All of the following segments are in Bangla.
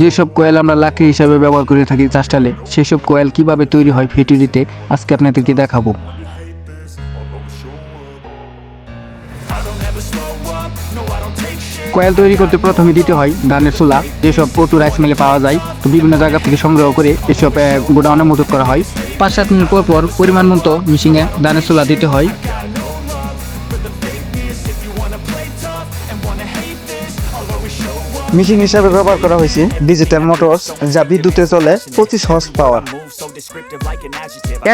যেসব কোয়েল আমরা লাকড়ি হিসাবে ব্যবহার করে থাকি চাষটালে, সেসব কোয়েল কীভাবে তৈরি হয় ফ্যাক্টরিতে আজকে আপনাদেরকে দেখাবো। কয়েল তৈরি করতে প্রথমে দিতে হয় ধানের চুলা, যেসব প্রচুর রাইস মিলে পাওয়া যায়, তো বিভিন্ন জায়গা থেকে সংগ্রহ করে এসব গোডাউনে মজুত করা হয়। পাঁচ সাত মিনিট পর পর পরিমাণ মতো মিশিংয়ে ধানের চুলা দিতে হয়। মেশিন হিসাবে ব্যবহার করা হয়েছে ডিজিটাল মোটরস যা বিদ্যুতে চলে পঁচিশ হর্স পাওয়ার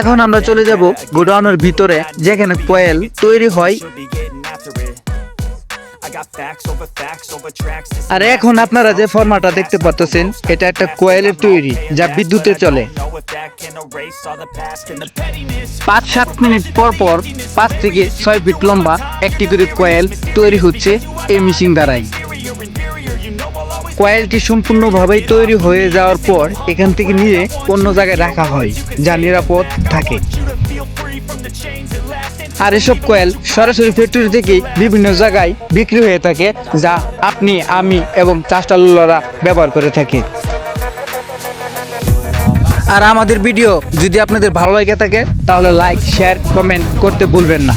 এখন আমরা চলে যাব গোডাউনের ভিতরে, যেখানে কোয়েল তৈরি হয়। আর এখন আপনারা যে ফর্মাটা দেখতে পাচ্ছেন এটা একটা কোয়েলের তৈরি যা বিদ্যুতে চলে। পাঁচ সাত মিনিট পর পর পাঁচ থেকে ছয় ফিট লম্বা একটি করে কোয়েল তৈরি হচ্ছে এই মেশিন দ্বারাই। কয়েলটি সম্পূর্ণভাবেই তৈরি হয়ে যাওয়ার পর এখান থেকে নিয়ে অন্য জায়গায় রাখা হয়, যা নিরাপদ থাকে। আর এসব কয়েল সরাসরি ফ্যাক্টরি থেকে বিভিন্ন জায়গায় বিক্রি হয়ে থাকে, যা আপনি, আমি এবং চাষটালুলারা ব্যবহার করে থাকি। আর আমাদের ভিডিও যদি আপনাদের ভালো লাগে থাকে, তাহলে লাইক শেয়ার কমেন্ট করতে ভুলবেন না।